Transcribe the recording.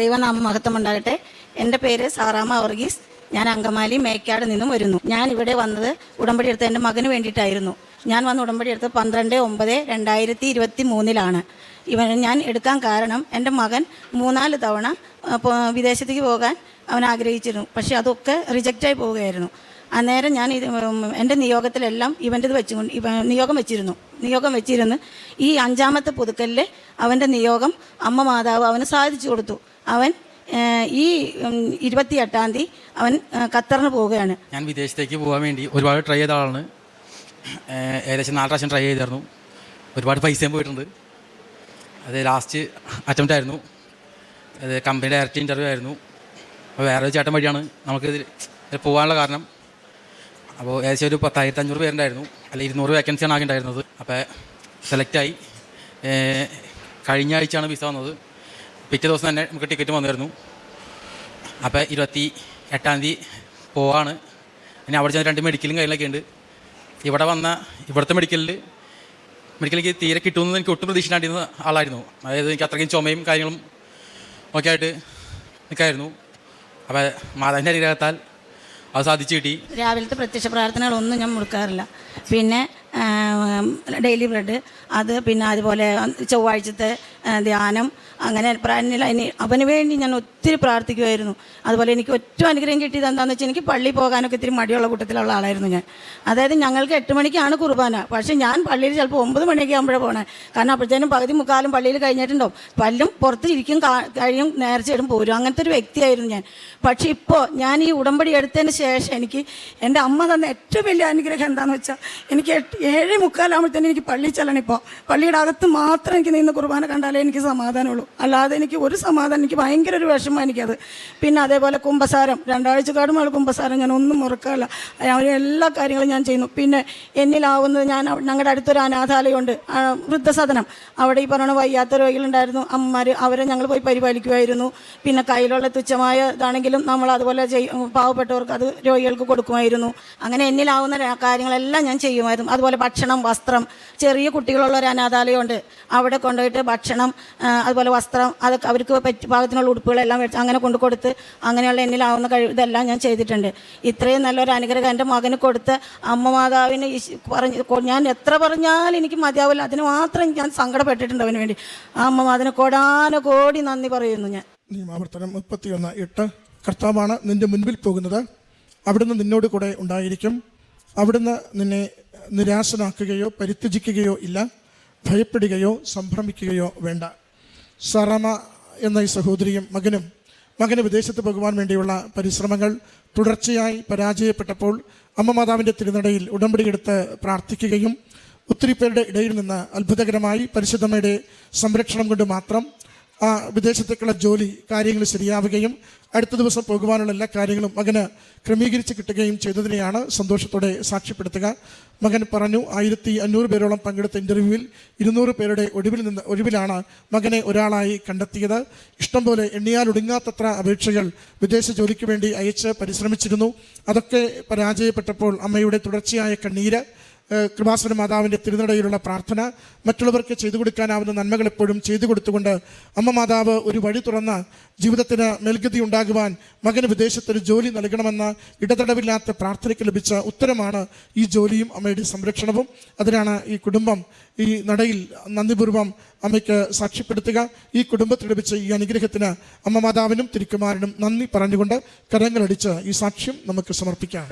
ദൈവനാമ മഹത്വം ഉണ്ടാകട്ടെ. എന്റെ പേര് സാറാമ വർഗീസ്. ഞാൻ അങ്കമാലി മേക്കാട് നിന്നും വരുന്നു. ഞാൻ ഇവിടെ വന്നത് ഉടമ്പടി എടുത്ത എന്റെ മകന് വേണ്ടിയിട്ടായിരുന്നു. ഞാൻ വന്ന് ഉടമ്പടി എടുത്തത് പന്ത്രണ്ട് ഒമ്പത് രണ്ടായിരത്തി ഇരുപത്തി മൂന്നിലാണ്. ഇവൻ ഞാൻ എടുക്കാൻ കാരണം എന്റെ മകൻ മൂന്നാൽ തവണ വിദേശത്തേക്ക് പോകാൻ അവൻ ആഗ്രഹിച്ചിരുന്നു. പക്ഷേ അതൊക്കെ റിജക്റ്റായി പോവുകയായിരുന്നു. അന്നേരം ഞാൻ ഇത് എന്റെ നിയോഗത്തിലെല്ലാം ഇവന്റെത് വെച്ചുകൊണ്ട് ഇവ നിയോഗം വെച്ചിരുന്നു. നിയോഗം വെച്ചിരുന്ന് ഈ അഞ്ചാമത്തെ പുതുക്കലിൽ അവന്റെ നിയോഗം അമ്മ മാതാവ് അവന് സാധിച്ചു കൊടുത്തു. അവൻ ഈ ഇരുപത്തി എട്ടാം തീയതി അവൻ ഖത്തറിന് പോവുകയാണ്. ഞാൻ വിദേശത്തേക്ക് പോകാൻ വേണ്ടി ഒരുപാട് ട്രൈ ചെയ്ത ആളാണ്. ഏകദേശം നാല് പ്രാവശ്യം ട്രൈ ചെയ്തായിരുന്നു. ഒരുപാട് പൈസയും പോയിട്ടുണ്ട്. അത് ലാസ്റ്റ് അറ്റംപ്റ്റ് ആയിരുന്നു. അത് കമ്പനി ഡയറക്റ്റ് ഇന്റർവ്യൂ ആയിരുന്നു. അപ്പോൾ വേറെ ഒരു ചേട്ടൻ വഴിയാണ് നമുക്ക് പോകാനുള്ള കാരണം. അപ്പോൾ ഏകദേശം ഒരു പത്തായിരത്തി അഞ്ഞൂറ് പേരുണ്ടായിരുന്നു. അല്ല ഇരുന്നൂറ് വേക്കൻസിയാണ് ആകെ ഉണ്ടായിരുന്നത്. അപ്പോൾ സെലക്റ്റായി കഴിഞ്ഞ ആഴ്ചയാണ് വിസ വന്നത്. പിറ്റേ ദിവസം തന്നെ നമുക്ക് ടിക്കറ്റ് വന്നിരുന്നു. അപ്പോൾ ഇരുപത്തി എട്ടാം തീയതി പോവാണ്. ഇനി അവിടെ ചെന്ന് രണ്ട് മെഡിക്കലും കാര്യങ്ങളൊക്കെ ഉണ്ട്. ഇവിടെ വന്ന ഇവിടുത്തെ മെഡിക്കലിൽ മെഡിക്കലിലേക്ക് തീരെ കിട്ടുമെന്ന് എനിക്ക് ഒട്ടും പ്രതീക്ഷിക്കാണ്ടിരുന്ന ആളായിരുന്നു. അതായത് എനിക്ക് അത്രയ്ക്കും ചുമയും കാര്യങ്ങളും ഒക്കെ ആയിട്ട് നിൽക്കായിരുന്നു അപ്പോൾ മാതാവിന്റെ അനുഗ്രഹത്താൽ അത് സാധിച്ചു കിട്ടി. രാവിലത്തെ പ്രത്യക്ഷ പ്രാർത്ഥനകളൊന്നും ഞാൻ മുടക്കാറില്ല പിന്നെ ഡെയിലി ബ്രെഡ് അത് പിന്നെ അതുപോലെ ചൊവ്വാഴ്ചത്തെ ധ്യാനം അങ്ങനെ ഇനി അവന് വേണ്ടി ഞാൻ ഒത്തിരി പ്രാർത്ഥിക്കുമായിരുന്നു അതുപോലെ എനിക്ക് ഏറ്റവും അനുഗ്രഹം കിട്ടിയത് എന്താണെന്ന് വെച്ചാൽ എനിക്ക് പള്ളി പോകാനൊക്കെ ഇത്തിരി മടിയുള്ള കൂട്ടത്തിലുള്ള ആളായിരുന്നു ഞാൻ. അതായത് ഞങ്ങൾക്ക് എട്ട് മണിക്കാണ് കുർബാന. പക്ഷേ ഞാൻ പള്ളിയിൽ ചിലപ്പോൾ ഒമ്പത് മണിയൊക്കെ ആകുമ്പോഴേ പോകണേ കാരണം അപ്പോഴത്തേനും പകുതി മുക്കാലും പള്ളിയിൽ കഴിഞ്ഞിട്ടുണ്ടാവും. പല്ലും പുറത്തിരിക്കും കഴിയും നേർച്ചയിടും പോരും. അങ്ങനത്തെ ഒരു വ്യക്തിയായിരുന്നു ഞാൻ. പക്ഷേ ഇപ്പോൾ ഞാൻ ഈ ഉടമ്പടി എടുത്തതിന് ശേഷം എനിക്ക് എന്റെ അമ്മ തന്ന ഏറ്റവും വലിയ അനുഗ്രഹം എന്താണെന്ന് വെച്ചാൽ എനിക്ക് ഏഴ് മുക്കാലാകുമ്പോഴത്തേനും എനിക്ക് പള്ളി ചെല്ലണം ഇപ്പോൾ പള്ളിയുടെ അകത്ത് മാത്രം എനിക്ക് നിന്ന് കുർബാന കണ്ടാലേ എനിക്ക് സമാധാനമുള്ളൂ. അല്ലാതെ എനിക്ക് ഒരു സമാധാനം എനിക്ക് ഭയങ്കര ഒരു വിഷമം എനിക്കത്. പിന്നെ അതേപോലെ കുമ്പസാരം രണ്ടാഴ്ച കാടുമ്പോൾ കുമ്പസാരം ഞാൻ ഒന്നും മുറക്കാറില്ല. എല്ലാ കാര്യങ്ങളും ഞാൻ ചെയ്യുന്നു. പിന്നെ എന്നിലാവുന്നത് ഞാൻ ഞങ്ങളുടെ അടുത്തൊരു അനാഥാലയമുണ്ട്. വൃദ്ധസദനം. അവിടെ ഈ പറഞ്ഞ വയ്യാത്ത രോഗികളുണ്ടായിരുന്നു അമ്മമാർ അവരെ ഞങ്ങൾ പോയി പരിപാലിക്കുമായിരുന്നു പിന്നെ കയ്യിലുള്ള തുച്ഛമായ ഇതാണെങ്കിലും നമ്മൾ അതുപോലെ ചെയ്യും. പാവപ്പെട്ടവർക്ക് അത് രോഗികൾക്ക് കൊടുക്കുമായിരുന്നു. അങ്ങനെ എന്നിലാവുന്ന കാര്യങ്ങളെല്ലാം ഞാൻ ചെയ്യുമായിരുന്നു. അതുപോലെ ഭക്ഷണം വസ്ത്രം. ചെറിയ കുട്ടികളുള്ള ഒരു അനാഥാലയമുണ്ട്. അവിടെ കൊണ്ടുപോയിട്ട് ഭക്ഷണം അതുപോലെ വസ്ത്രം അതൊക്കെ അവർക്ക് പറ്റി പാകത്തിനുള്ള ഉടുപ്പുകളെല്ലാം വെച്ച് അങ്ങനെ കൊണ്ടു കൊടുത്ത് അങ്ങനെയുള്ള എന്നിലാവുന്ന കഴിവ് ഇതെല്ലാം ഞാൻ ചെയ്തിട്ടുണ്ട്. ഇത്രയും നല്ലൊരു അനുഗ്രഹം എന്റെ മകന് കൊടുത്ത് അമ്മ മാതാവിന് പറഞ്ഞ് ഞാൻ എത്ര പറഞ്ഞാലും എനിക്ക് മതിയാവില്ല. അതിന് മാത്രം ഞാൻ സങ്കടപ്പെട്ടിട്ടുണ്ട് അവന് വേണ്ടി. ആ അമ്മ മാതിന് കോടാന കോടി നന്ദി പറയുന്നു ഞാൻ. നിയമാവർത്തനം മുപ്പത്തിയൊന്ന് എട്ട്. കർത്താവാണ് നിന്റെ മുൻപിൽ പോകുന്നത്. അവിടുന്ന് നിന്നോട് കൂടെ ഉണ്ടായിരിക്കും. അവിടുന്ന് നിന്നെ നിരാശനാക്കുകയോ പരിത്യജിക്കുകയോ ഇല്ല. ഭയപ്പെടുകയോ സംഭ്രമിക്കുകയോ വേണ്ട. സറമ എന്ന ഈ സഹോദരിയും മകനും മകന് വിദേശത്ത് പോകുവാൻ വേണ്ടിയുള്ള പരിശ്രമങ്ങൾ തുടർച്ചയായി പരാജയപ്പെട്ടപ്പോൾ അമ്മ മാതാവിന്റെ തിരുനടയിൽ ഉടമ്പടിയെടുത്ത് പ്രാർത്ഥിക്കുകയും ഒത്തിരി പേരുടെ ഇടയിൽ നിന്ന് അത്ഭുതകരമായി പരിശുദ്ധമ്മയുടെ സംരക്ഷണം കൊണ്ട് മാത്രം ആ വിദേശത്തേക്കുള്ള ജോലി കാര്യങ്ങൾ ശരിയാവുകയും അടുത്ത ദിവസം പോകുവാനുള്ള എല്ലാ കാര്യങ്ങളും മകന് ക്രമീകരിച്ച് കിട്ടുകയും ചെയ്തതിനെയാണ് സന്തോഷത്തോടെ സാക്ഷ്യപ്പെടുത്തുക. മകൻ പറഞ്ഞു ആയിരത്തി അഞ്ഞൂറ് പേരോളം പങ്കെടുത്ത ഇന്റർവ്യൂവിൽ ഇരുന്നൂറ് പേരുടെ ഒടുവിൽ നിന്ന് ഒഴിവിലാണ് മകനെ ഒരാളായി കണ്ടെത്തിയത്. ഇഷ്ടംപോലെ എണ്ണിയാൽ ഒടുങ്ങാത്തത്ര അപേക്ഷകൾ വിദേശ ജോലിക്ക് വേണ്ടി അയച്ച് പരിശ്രമിച്ചിരുന്നു. അതൊക്കെ പരാജയപ്പെട്ടപ്പോൾ അമ്മയുടെ തുടർച്ചയായ കണ്ണീര് കൃപാസന മാതാവിന്റെ തിരുനടയിലുള്ള പ്രാർത്ഥന മറ്റുള്ളവർക്ക് ചെയ്തു കൊടുക്കാനാവുന്ന നന്മകൾ എപ്പോഴും ചെയ്തു കൊടുത്തുകൊണ്ട് അമ്മ മാതാവ് ഒരു വഴി തുറന്ന ജീവിതത്തിന് മേൽഗതി ഉണ്ടാകുവാൻ മകന് വിദേശത്തൊരു ജോലി നൽകണമെന്ന ഇടതടവില്ലാത്ത പ്രാർത്ഥനയ്ക്ക് ലഭിച്ച ഉത്തരമാണ് ഈ ജോലിയും അമ്മയുടെ സംരക്ഷണവും. അതിനാണ് ഈ കുടുംബം ഈ നടയിൽ നന്ദിപൂർവം അമ്മയ്ക്ക് സാക്ഷ്യപ്പെടുത്തുക. ഈ കുടുംബത്തിൽ ലഭിച്ച ഈ അനുഗ്രഹത്തിന് അമ്മ മാതാവിനും തിരുക്കുമാരനും നന്ദി പറഞ്ഞുകൊണ്ട് കരങ്ങളടിച്ച് ഈ സാക്ഷ്യം നമുക്ക് സമർപ്പിക്കാം.